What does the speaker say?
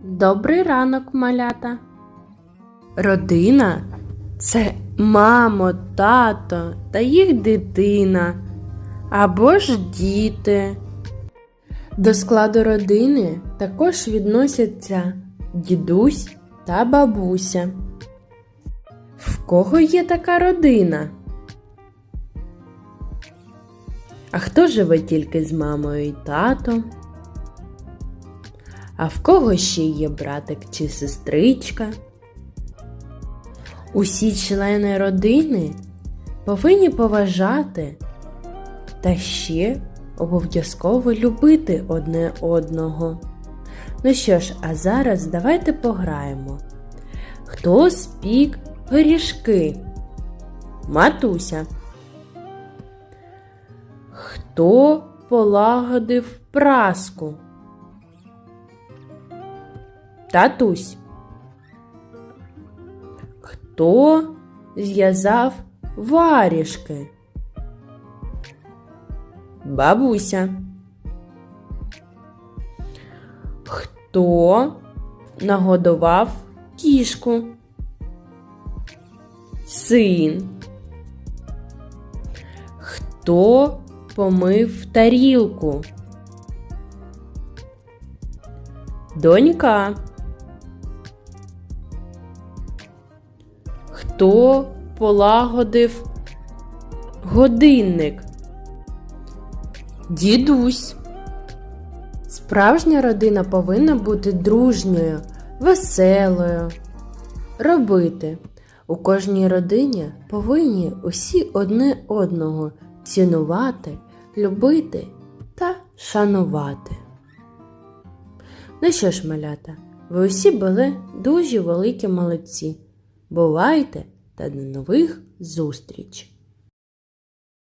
Добрий ранок, малята. Родина це мамо, тато та їх дитина або ж діти. До складу родини також відносяться дідусь та бабуся. В кого є така родина? А хто живе тільки з мамою і татом? А в кого ще є братик чи сестричка? Усі члени родини повинні поважати та ще обов'язково любити одне одного. Ну що ж, а зараз давайте пограємо. Хто спік пиріжки? Матуся. Хто полагодив праску? Татусь. Хто зв'язав варішки? Бабуся. Хто нагодував кішку? Син. Хто помив тарілку? Донька. Хто полагодив годинник? Дідусь. Справжня родина повинна бути дружньою, веселою. Робити. У кожній родині повинні усі одне одного цінувати, любити та шанувати. Ну що ж, малята, ви усі були дуже великі молодці. Бувайте та до нових зустріч!